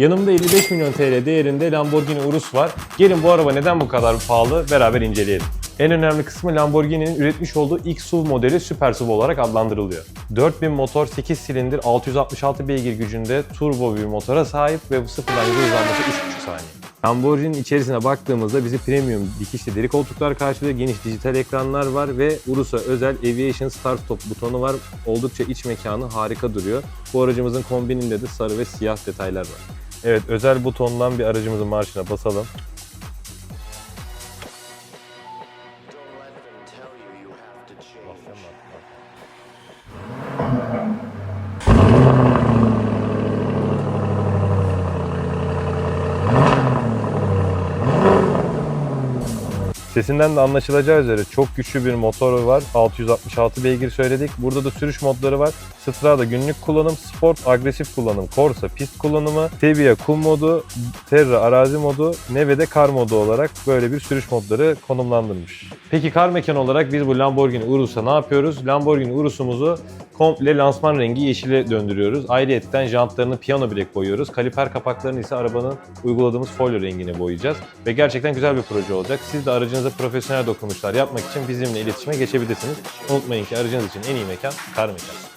Yanımda 55 milyon TL değerinde Lamborghini Urus var. Gelin bu araba neden bu kadar pahalı beraber inceleyelim. En önemli kısmı Lamborghini'nin üretmiş olduğu ilk SUV modeli Super SUV olarak adlandırılıyor. 4000 motor 8 silindir 666 beygir gücünde turbo bir motora sahip ve bu sıfırdan hızlanması 3,5 saniye. Lamborghini'nin içerisine baktığımızda bizi premium dikişli deri koltuklar karşılıyor, geniş dijital ekranlar var ve Urus'a özel Aviation Start Stop butonu var. Oldukça iç mekanı harika duruyor. Bu aracımızın kombininde de sarı ve siyah detaylar var. Evet, özel butondan bir aracımızın marşına basalım. Sesinden de anlaşılacağı üzere çok güçlü bir motoru var. 666 beygir söyledik. Burada da sürüş modları var. Strada günlük kullanım, sport, agresif kullanım, Corsa pist kullanımı, Tevia kum modu, Terra arazi modu, Neve de kar modu olarak böyle bir sürüş modları konumlandırmış. Peki kar mekanı olarak biz bu Lamborghini Urus'a ne yapıyoruz? Lamborghini Urus'umuzu komple lansman rengi yeşile döndürüyoruz. Ayrıyetten jantlarını piyano bilek boyuyoruz. Kaliper kapaklarını ise arabanın uyguladığımız folyo rengine boyayacağız. Ve gerçekten güzel bir proje olacak. Siz de aracınıza profesyonel dokunuşlar yapmak için bizimle iletişime geçebilirsiniz. Unutmayın ki aracınız için en iyi mekan kar mekanı.